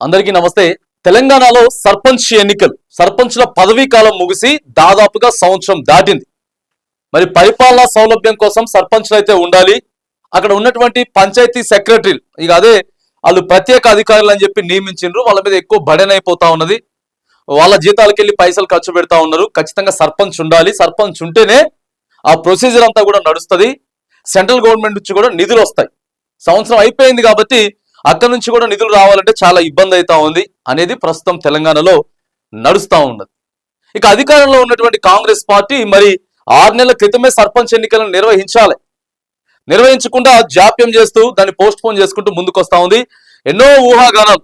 అందరికీ నమస్తే. తెలంగాణలో సర్పంచ్ ఎన్నికలు సర్పంచ్ల పదవీ కాలం ముగిసి దాదాపుగా సంవత్సరం దాటింది. మరి పరిపాలనా సౌలభ్యం కోసం సర్పంచ్లు అయితే ఉండాలి. అక్కడ ఉన్నటువంటి పంచాయతీ సెక్రటరీలు ఇక అదే వాళ్ళు ప్రత్యేక అధికారులు అని చెప్పి నియమించిండ్రు. వాళ్ళ మీద ఎక్కువ బడెన్ అయిపోతా ఉన్నది. వాళ్ళ జీతాలకు వెళ్ళి పైసలు ఖర్చు పెడతా ఉన్నారు. ఖచ్చితంగా సర్పంచ్ ఉండాలి. సర్పంచ్ ఉంటేనే ఆ ప్రొసీజర్ అంతా కూడా నడుస్తుంది. సెంట్రల్ గవర్నమెంట్ నుంచి కూడా నిధులు వస్తాయి. సంవత్సరం అయిపోయింది కాబట్టి అక్కడి నుంచి కూడా నిధులు రావాలంటే చాలా ఇబ్బంది అవుతా ఉంది అనేది ప్రస్తుతం తెలంగాణలో నడుస్తూ ఉన్నది. ఇక అధికారంలో ఉన్నటువంటి కాంగ్రెస్ పార్టీ మరి ఆరు నెలల క్రితమే సర్పంచ్ ఎన్నికలను నిర్వహించాలి. నిర్వహించకుండా జాప్యం చేస్తూ దాన్ని పోస్ట్ పోన్ చేసుకుంటూ ముందుకొస్తా ఉంది. ఎన్నో ఊహాగానాలు.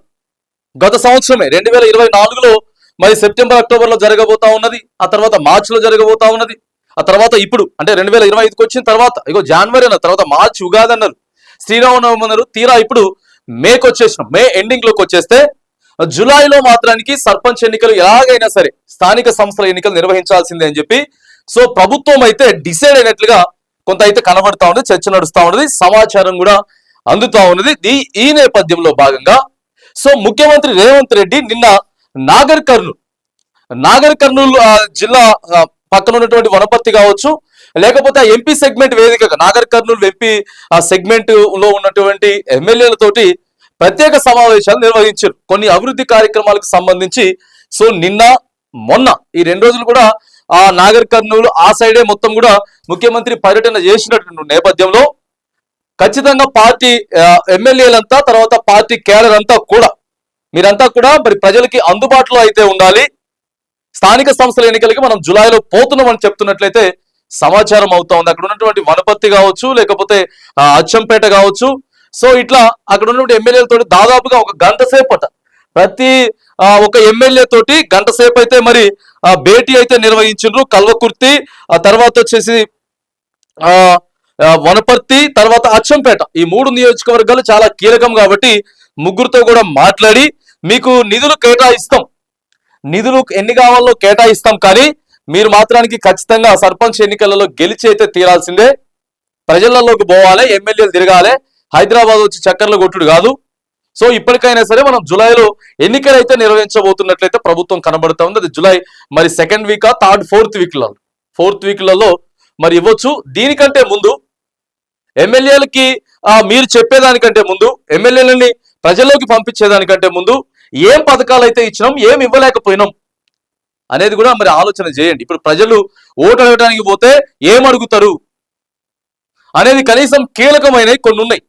గత సంవత్సరమే రెండు వేల ఇరవై నాలుగులో మరి సెప్టెంబర్ అక్టోబర్లో జరగబోతా ఉన్నది. ఆ తర్వాత మార్చిలో జరగబోతా ఉన్నది. ఆ తర్వాత ఇప్పుడు అంటే రెండు వేల ఇరవై ఐదుకి వచ్చిన తర్వాత ఇగో జనవరి అన్న తర్వాత మార్చి ఉగాది అన్నారు. శ్రీరామనవమి అన్నారు. తీరా ఇప్పుడు మేకి వచ్చేసినాం మే ఎండింగ్లోకి వచ్చేస్తే జులైలో మాత్రానికి సర్పంచ్ ఎన్నికలు ఎలాగైనా సరే స్థానిక సంస్థల ఎన్నికలు నిర్వహించాల్సిందే అని చెప్పి సో ప్రభుత్వం అయితే డిసైడ్ అయినట్లుగా కొంత అయితే కనబడతా ఉన్నది చర్చ నడుస్తూ ఉన్నది సమాచారం కూడా అందుతా ఉన్నది. ఈ- ఈ నేపథ్యంలో భాగంగా సో ముఖ్యమంత్రి రేవంత్ రెడ్డి నిన్న నాగర్ కర్నూలు నాగర్ కర్నూలు ఆ, జిల్లా పక్కన ఉన్నటువంటి వనపర్తి కావచ్చు లేకపోతే ఆ ఎంపీ సెగ్మెంట్ వేదికగా నాగర్ కర్నూలు ఎంపీ ఆ సెగ్మెంట్లో ఉన్నటువంటి ఎమ్మెల్యేలతోటి ప్రత్యేక సమావేశాలు నిర్వహించారు. కొన్ని అభివృద్ధి కార్యక్రమాలకు సంబంధించి. సో నిన్న మొన్న ఈ రెండు రోజులు కూడా ఆ నాగర్ కర్నూలు ఆ సైడే మొత్తం కూడా ముఖ్యమంత్రి పర్యటన చేసినటువంటి నేపథ్యంలో ఖచ్చితంగా పార్టీ ఎమ్మెల్యేలంతా తర్వాత పార్టీ కేడర్ అంతా కూడా మీరంతా కూడా మరి ప్రజలకి అందుబాటులో అయితే ఉండాలి. స్థానిక సంస్థల ఎన్నికలకి మనం జులైలో పోతున్నామని చెప్తున్నట్లయితే సమాచారం అవుతా ఉంది. అక్కడ ఉన్నటువంటి వనపర్తి కావచ్చు లేకపోతే అచ్చంపేట కావచ్చు. సో ఇట్లా అక్కడ ఉన్నటువంటి ఎమ్మెల్యేలతో దాదాపుగా ఒక గంట సేపట ప్రతి ఒక ఎమ్మెల్యే తోటి గంట సేపు అయితే మరి ఆ, భేటీ అయితే నిర్వహించిండ్రు. కల్వకుర్తి ఆ తర్వాత వచ్చేసి ఆ, వనపర్తి తర్వాత అచ్చంపేట. ఈ మూడు నియోజకవర్గాలు చాలా కీలకం కాబట్టి ముగ్గురుతో కూడా మాట్లాడి మీకు నిధులు కేటాయిస్తాం. నిధులు ఎన్ని కావాలో కేటాయిస్తాం కానీ మీరు మాత్రానికి ఖచ్చితంగా సర్పంచ్ ఎన్నికలలో గెలిచి అయితే తీరాల్సిందే. ప్రజలలోకి పోవాలి ఎమ్మెల్యేలు తిరగాలి. హైదరాబాద్ వచ్చి చక్కర్లు కొట్టుడు కాదు. సో ఇప్పటికైనా సరే మనం జూలైలో ఎన్నికలు అయితే నిర్వహించబోతున్నట్లయితే ప్రభుత్వం కనబడుతూ ఉంది. అది జూలై మరి సెకండ్ వీకా థర్డ్ ఫోర్త్ వీక్లలో ఫోర్త్ వీక్లలో మరి ఇవ్వచ్చు. దీనికంటే ముందు ఎమ్మెల్యేలకి మీరు చెప్పేదానికంటే ముందు ఎమ్మెల్యేలని ప్రజల్లోకి పంపించేదానికంటే ముందు ఏం పథకాలు అయితే ఇచ్చినాం ఏం ఇవ్వలేకపోయినాం అనేది కూడా మరి ఆలోచన చేయండి. ఇప్పుడు ప్రజలు ఓటు అడగడానికి పోతే ఏమడుగుతారు? అనేది కనీసం కీలకమైనవి కొన్ని ఉన్నాయి.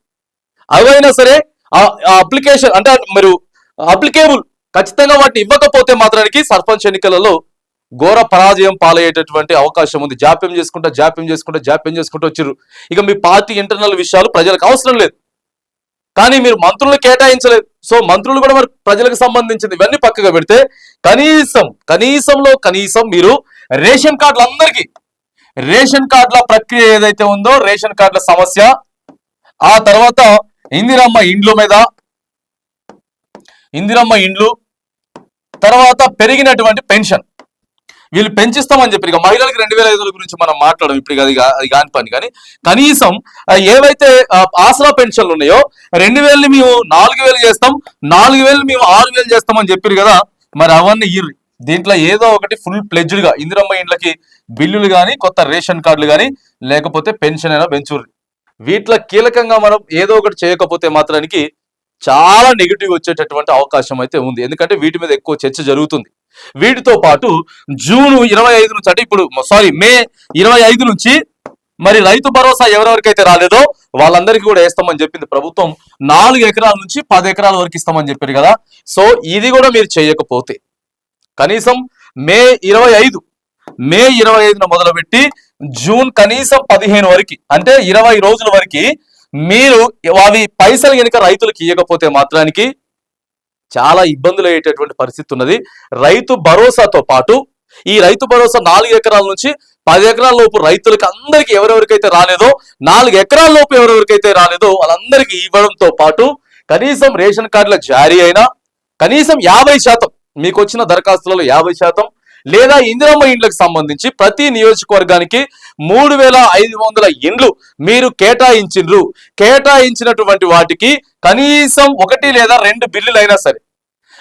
అవైనా సరే ఆ అప్లికేషన్ అంటే మీరు అప్లికేబుల్ ఖచ్చితంగా వాటిని ఇవ్వకపోతే మాత్రానికి సర్పంచ్ ఎన్నికలలో ఘోర పరాజయం పాలయ్యేటటువంటి అవకాశం ఉంది. జాప్యం చేసుకుంటా జాప్యం చేసుకుంటా జాప్యం చేసుకుంటూ వచ్చారు ఇక మీ పార్టీ ఇంటర్నల్ విషయాలు ప్రజలకు అవసరం లేదు. కానీ మీరు మంత్రులు కేటాయించలేదు. సో మంత్రులు కూడా మరి ప్రజలకు సంబంధించింది. ఇవన్నీ పక్కగా పెడితే కనీసం కనీసంలో కనీసం మీరు రేషన్ కార్డులు అందరికీ రేషన్ కార్డుల ప్రక్రియ ఏదైతే ఉందో రేషన్ కార్డుల సమస్య ఆ తర్వాత ఇందిరమ్మ ఇండ్ల మీద ఇందిరమ్మ ఇండ్లు తర్వాత పెరిగినటువంటి పెన్షన్. వీళ్ళు పెంచిస్తామని చెప్పి ఇక మహిళలకు రెండు వేల ఐదు గురించి మనం మాట్లాడడం. ఇప్పుడు అది అది కాని పని. కానీ కనీసం ఏవైతే ఆసరా పెన్షన్లు ఉన్నాయో రెండు వేలు మేము నాలుగు వేలు చేస్తాం నాలుగు వేలు మేము ఆరు వేలు చేస్తామని చెప్పారు కదా మరి అవన్నీ ఇర్రి. దీంట్లో ఏదో ఒకటి ఫుల్ ప్లెడ్జ్డ్గా ఇందిరమ్మ ఇండ్లకి బిల్లులు కానీ కొత్త రేషన్ కార్డులు కానీ లేకపోతే పెన్షన్ అయినా పెంచుర్రి. వీటిలో కీలకంగా మనం ఏదో ఒకటి చేయకపోతే మాత్రానికి చాలా నెగిటివ్ వచ్చేటటువంటి అవకాశం అయితే ఉంది. ఎందుకంటే వీటి మీద ఎక్కువ చర్చ జరుగుతుంది. వీటితో పాటు జూన్ ఇరవై ఐదు నుంచి అంటే ఇప్పుడు సారీ మే ఇరవై ఐదు నుంచి మరి రైతు భరోసా ఎవరెవరికైతే రాలేదో వాళ్ళందరికీ కూడా వేస్తామని చెప్పింది ప్రభుత్వం. నాలుగు ఎకరాల నుంచి పది ఎకరాల వరకు ఇస్తామని చెప్పారు కదా. సో ఇది కూడా మీరు చేయకపోతే కనీసం మే ఇరవై ఐదు మే ఇరవై ఐదున మొదలుపెట్టి జూన్ కనీసం పదిహేను వరకు అంటే ఇరవై రోజుల వరకు మీరు అవి పైసలు కనుక రైతులకు ఇవ్వకపోతే మాత్రానికి చాలా ఇబ్బందులు అయ్యేటటువంటి పరిస్థితి ఉన్నది రైతు భరోసాతో పాటు ఈ రైతు భరోసా నాలుగు ఎకరాల నుంచి పది ఎకరాల లోపు రైతులకు అందరికి ఎవరెవరికైతే రాలేదో నాలుగు ఎకరాల లోపు ఎవరెవరికైతే రాలేదో వాళ్ళందరికీ ఇవ్వడంతో పాటు కనీసం రేషన్ కార్డుల జారీ అయినా కనీసం యాభై శాతం మీకు వచ్చిన దరఖాస్తులలో యాభై శాతం లేదా ఇందిరమ్మ ఇండ్లకు సంబంధించి ప్రతి నియోజకవర్గానికి మూడు వేల ఐదు వందల ఇండ్లు మీరు కేటాయించిండ్రు కేటాయించినటువంటి వాటికి కనీసం ఒకటి లేదా రెండు బిల్లులు అయినా సరే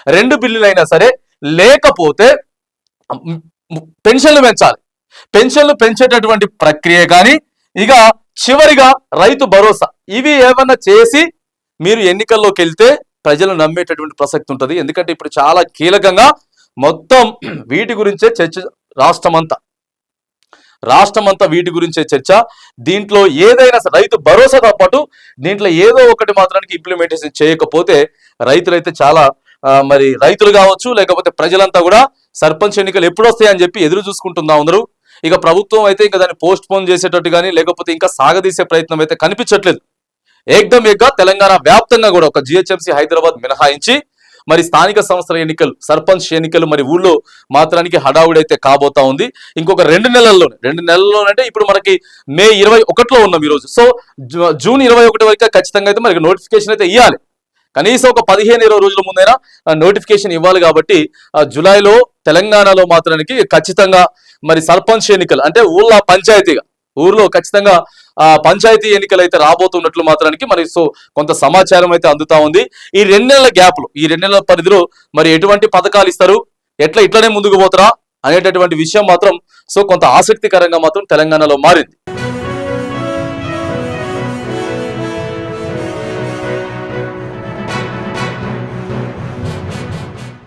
రెండు బిల్లులు అయినా సరే లేకపోతే పెన్షన్లు పెంచాలి. పెన్షన్లు పెంచేటటువంటి ప్రక్రియ కానీ ఇక చివరిగా రైతు భరోసా. ఇవి ఏమన్నా చేసి మీరు ఎన్నికల్లోకి వెళ్తే ప్రజలు నమ్మేటటువంటి ప్రసక్తి ఉంటుంది. ఎందుకంటే ఇప్పుడు చాలా కీలకంగా మొత్తం వీటి గురించే చర్చ రాష్ట్రమంతా. రాష్ట్రమంతా వీటి గురించే చర్చ. దీంట్లో ఏదైనా సరే రైతు భరోసాతో పాటు దీంట్లో ఏదో ఒకటి మాత్రానికి ఇంప్లిమెంటేషన్ చేయకపోతే రైతులైతే చాలా మరి రైతులు కావచ్చు లేకపోతే ప్రజలంతా కూడా సర్పంచ్ ఎన్నికలు ఎప్పుడు వస్తాయని చెప్పి ఎదురు చూసుకుంటుందా అందరూ ఇక ప్రభుత్వం అయితే ఇంకా దాన్ని పోస్ట్ పోన్ చేసేటట్టు కానీ లేకపోతే ఇంకా సాగదీసే ప్రయత్నం అయితే కనిపించట్లేదు. ఏకదం ఏక తెలంగాణ వ్యాప్తంగా కూడా ఒక జిహెచ్ఎంసీ హైదరాబాద్ మినహాయించి మరి స్థానిక సంస్థల ఎన్నికలు సర్పంచ్ ఎన్నికలు మరి ఊళ్ళో మాత్రానికి హడావుడైతే కాబోతా ఉంది. ఇంకొక రెండు నెలల్లో రెండు నెలల్లోనంటే ఇప్పుడు మనకి మే ఇరవై ఒకటిలో ఉన్నాం ఈరోజు సో జూ- జూన్ ఇరవై ఒకటి వరకు ఖచ్చితంగా అయితే మనకి నోటిఫికేషన్ అయితే ఇవ్వాలి కనీసం ఒక పదిహేను ఇరవై రోజుల ముందైనా నోటిఫికేషన్ ఇవ్వాలి కాబట్టి జూలైలో తెలంగాణలో మాత్రానికి ఖచ్చితంగా మరి సర్పంచ్ ఎన్నికలు అంటే ఊళ్ళో పంచాయతీగా ఊర్లో ఖచ్చితంగా పంచాయతీ ఎన్నికలు అయితే రాబోతున్నట్లు మాత్రానికి మరి సో కొంత సమాచారం అయితే అందుతా ఉంది. ఈ రెండు నెలల గ్యాప్లో ఈ రెండు నెలల పరిధిలో మరి ఎటువంటి పథకాలు ఇస్తారు? ఎట్లా ఇట్లనే ముందుకు పోతారా? అనేటటువంటి విషయం మాత్రం సో కొంత ఆసక్తికరంగా మాత్రం తెలంగాణలో మారింది.